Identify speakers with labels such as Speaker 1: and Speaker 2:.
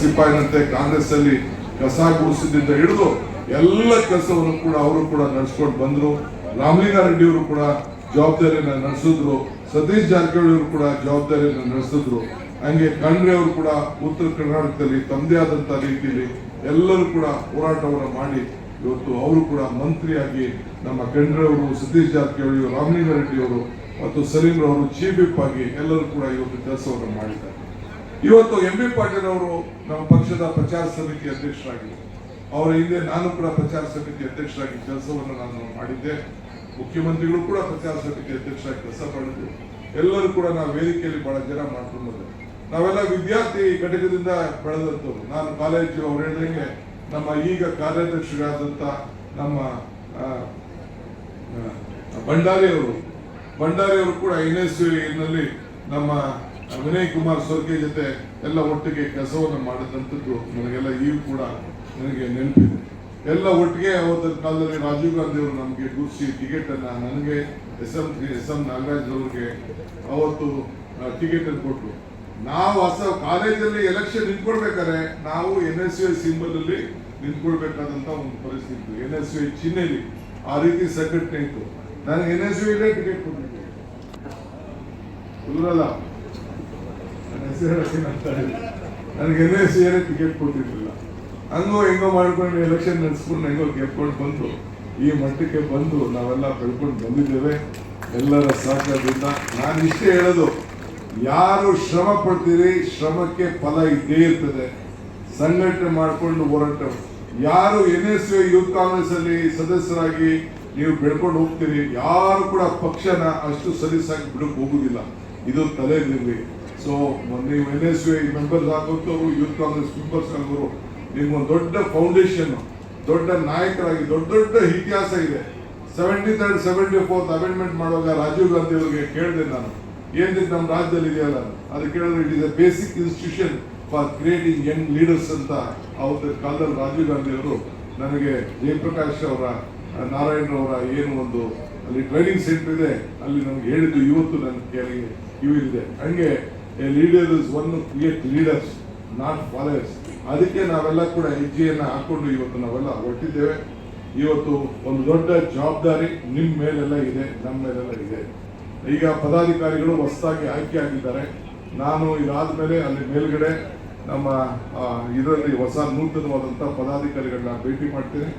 Speaker 1: ಸಿಪಾಯಿನಂತೆ ಕಾಂಗ್ರೆಸ್ ಅಲ್ಲಿ ಕಸ ಗುಡಿಸಿದ್ದಿಂದ ಹಿಡಿದು ಎಲ್ಲ ಕೆಲಸವನ್ನು ಕೂಡ ಅವರು ಕೂಡ ನಡೆಸ್ಕೊಂಡು ಬಂದ್ರು. ರಾಮಲಿಂಗಾರೆಡ್ಡಿ ಅವರು ಕೂಡ ಜವಾಬ್ದಾರಿಯನ್ನ ನಡೆಸಿದ್ರು. ಸತೀಶ್ ಜಾರಕಿಹೊಳಿ ಅವರು ಕೂಡ ಜವಾಬ್ದಾರಿಯನ್ನ ನಡೆಸಿದ್ರು. ಹಂಗೆ ಖಂಡ್ರೆ ಅವರು ಕೂಡ ಉತ್ತರ ಕರ್ನಾಟಕದಲ್ಲಿ ತಮ್ಮದೇ ಆದಂತ ರೀತಿಯಲ್ಲಿ ಎಲ್ಲರೂ ಕೂಡ ಹೋರಾಟವನ್ನು ಮಾಡಿ ಇವತ್ತು ಅವರು ಕೂಡ ಮಂತ್ರಿಯಾಗಿ ನಮ್ಮ ಖಂಡ್ರೆ ಅವರು, ಸತೀಶ್ ಜಾರಕಿಹೊಳಿ ರಾಮಲಿಂಗಾರೆಡ್ಡಿ ಅವರು ಮತ್ತು ಸಲೀಂ ಅವರು ಚೀಫ್ ವಿಪ್ ಆಗಿ ಎಲ್ಲರೂ ಕೂಡ ಇವತ್ತು ಕೆಲಸವನ್ನು ಮಾಡಿದ್ದಾರೆ. ಇವತ್ತು ಎಂ ಬಿ ಪಾಟೀಲ್ ಅವರು ನಮ್ಮ ಪಕ್ಷದ ಪ್ರಚಾರ ಸಮಿತಿ ಅಧ್ಯಕ್ಷರಾಗಿ, ಅವರ ಹಿಂದೆ ನಾನು ಕೂಡ ಪ್ರಚಾರ ಸಮಿತಿ ಅಧ್ಯಕ್ಷರಾಗಿ ಕೆಲಸವನ್ನು ನಾನು ಮಾಡಿದ್ದೆ. ಮುಖ್ಯಮಂತ್ರಿಗಳು ಕೂಡ ಪ್ರಚಾರ ಸಮಿತಿ ಅಧ್ಯಕ್ಷರಾಗಿ ಕೆಲಸ ಮಾಡಿದ್ರು. ಎಲ್ಲರೂ ಕೂಡ ನಾವು ವೇದಿಕೆಯಲ್ಲಿ ಬಹಳ ಜನ ಮಾಡ್ಕೊಂಡು ನಾವೆಲ್ಲ ವಿದ್ಯಾರ್ಥಿ ಘಟಕದಿಂದ ಬೆಳೆದಂಥವ್ರು. ನಾನು ಕಾಲೇಜು ಅವ್ರು ಹೇಳಿದಂಗೆ ನಮ್ಮ ಈಗ ಕಾರ್ಯಾಧ್ಯಕ್ಷರಾದಂಥ ನಮ್ಮ ಭಂಡಾರಿಯವರು ಭಂಡಾರಿಯವರು ಕೂಡ ಎನ್ ಎಸ್ನಲ್ಲಿ ನಮ್ಮ ವಿನಯ್ ಕುಮಾರ್ ಸೊರ್ಗೆ ಜೊತೆ ಎಲ್ಲ ಒಟ್ಟಿಗೆ ಕೆಲಸವನ್ನು ಮಾಡಿದಂಥದ್ದು ನನಗೆಲ್ಲ ಈಗ ಕೂಡ ನನಗೆ ನೆನಪಿದೆ. ಎಲ್ಲ ಒಟ್ಟಿಗೆ ಅವತ್ತಿನ ಕಾಲದಲ್ಲಿ ರಾಜೀವ್ ಗಾಂಧಿ ಅವರು ನಮಗೆ ಗುರುಸಿ ಟಿಕೆಟ್ ಅನ್ನ ನನಗೆ S M S M Nagaraj ಅವ್ರಿಗೆ ಅವತ್ತು ಟಿಕೆಟ್ ಅನ್ನು ಕೊಟ್ಟರು ನಾವು ಹೊಸ ಕಾಲೇಜಲ್ಲಿ ಎಲೆಕ್ಷನ್ ನಿಂತ್ಕೊಳ್ಬೇಕಾದ್ರೆ ನಾವು ಎನ್ ಎಸ್ ಯು ಸಿಂಬಲ್ ಅಲ್ಲಿ ನಿಂತ್ಕೊಳ್ಬೇಕಾದಂತ ಒಂದು ಪರಿಸ್ಥಿತಿ ಎನ್ ಎಸ್ ಯು ಚಿಹ್ನೆಯಲ್ಲಿ ಆ ರೀತಿ ಸಂಘಟನೆ ಇತ್ತು. ನನಗೆ ಎನ್ ಎಸ್ ಯು ಟಿಕೆಟ್ ಕೊಟ್ಟಿದ್ದೆ. ಹೆಸರು ತಡೆಯಿಲ್ಲ. ನನಗೆ ಎನ್ ಎಸ್ ಯು ಟಿಕೆಟ್ ಕೊಟ್ಟಿರ್ಲಿಲ್ಲ. ಹಂಗೋ ಹೆಂಗೋ ಮಾಡ್ಕೊಂಡು ಎಲೆಕ್ಷನ್ ನಡೆಸ್ಕೊಂಡು ಹೆಂಗೋ ಗೆದ್ಕೊಂಡು ಬಂದು, ಈ ಮಟ್ಟಕ್ಕೆ ಬಂದು ನಾವೆಲ್ಲ ಬೆಳ್ಕೊಂಡು ಬಂದಿದ್ದೇವೆ. ಎಲ್ಲರ ಸಹಕಾರದಿಂದ. ನಾನು ಇಷ್ಟೇ ಹೇಳೋದು, ಯಾರು ಶ್ರಮ ಪಡ್ತೀರಿ, ಶ್ರಮಕ್ಕೆ ಫಲ ಇದ್ದೇ ಇರ್ತದೆ. ಸಂಘಟನೆ ಮಾಡಿಕೊಂಡು ಹೋರಾಟ. ಯಾರು ಎನ್ ಎಸ್ ಯೂತ್ ಕಾಂಗ್ರೆಸ್ ಅಲ್ಲಿ ಸದಸ್ಯರಾಗಿ ನೀವು ಬೆಳ್ಕೊಂಡು ಹೋಗ್ತೀರಿ, ಯಾರು ಕೂಡ ಪಕ್ಷನ ಅಷ್ಟು ಸಲೀಸಾಗಿ ಬಿಡಕ್ ಹೋಗುದಿಲ್ಲ. ಇದು ತಲೆಯಲ್ಲಿರಲಿ ಸೊ ನೀವು ಎನ್ ಎಸ್ ಮೆಂಬರ್ಸ್ ಆಗೋರು ಯೂತ್ ಕಾಂಗ್ರೆಸ್ ಮೆಂಬರ್ಸ್ ಆಗೋರು ನಿಮ್ಗೊಂದು ದೊಡ್ಡ ಫೌಂಡೇಶನ್ ದೊಡ್ಡ ನಾಯಕರಾಗಿ, ದೊಡ್ಡ ದೊಡ್ಡ ಇತಿಹಾಸ ಇದೆ. Seventy third seventy fourth amendment ಮಾಡುವಾಗ ರಾಜೀವ್ ಗಾಂಧಿ ಅವರಿಗೆ ಕೇಳಿದೆ ನಾನು. ಏನಿದೆ ನಮ್ಮ ರಾಜ್ಯದಲ್ಲಿ ಇದೆಯಲ್ಲ? ಅದು ಕೇಳಿದ್ರೆ it is a basic institution for creating young leaders ಅಂತ ಅವ್ರ ಕಾಲದಲ್ಲಿ ರಾಜೀವ್ ಗಾಂಧಿ ಅವರು ನನಗೆ ಜಯಪ್ರಕಾಶ್ ಅವರ, ನಾರಾಯಣ ಅವರ ಏನು ಒಂದು ಅಲ್ಲಿ ಟ್ರೈನಿಂಗ್ ಸೆಂಟರ್ ಇದೆ. ಅಲ್ಲಿ ನಮ್ಗೆ ಹೇಳಿದ್ದು, ಇವತ್ತು ನನ್ನ ಕೇಳಿ ಇವಿದೆ ಹಂಗೆ leader is one create leaders not followers ಅದಕ್ಕೆ ನಾವೆಲ್ಲ ಕೂಡ ಹೆಜ್ಜೆಯನ್ನು ಹಾಕೊಂಡು ಇವತ್ತು ನಾವೆಲ್ಲ ಹೊರಟಿದ್ದೇವೆ. ಇವತ್ತು ಒಂದು ದೊಡ್ಡ ಜವಾಬ್ದಾರಿ ನಿಮ್ಮ ಮೇಲೆಲ್ಲ ಇದೆ ನಮ್ಮ ಮೇಲೆಲ್ಲ ಇದೆ. ಈಗ ಪದಾಧಿಕಾರಿಗಳು ಹೊಸದಾಗಿ ಆಯ್ಕೆ ಆಗಿದ್ದಾರೆ. ನಾನು ಇದಾದ್ಮೇಲೆ ಅಲ್ಲಿ ಮೇಲ್ಗಡೆ ನಮ್ಮ ಇದರಲ್ಲಿ ಹೊಸ ನೂತನವಾದಂಥ ಪದಾಧಿಕಾರಿಗಳನ್ನ ಭೇಟಿ ಮಾಡ್ತೀನಿ.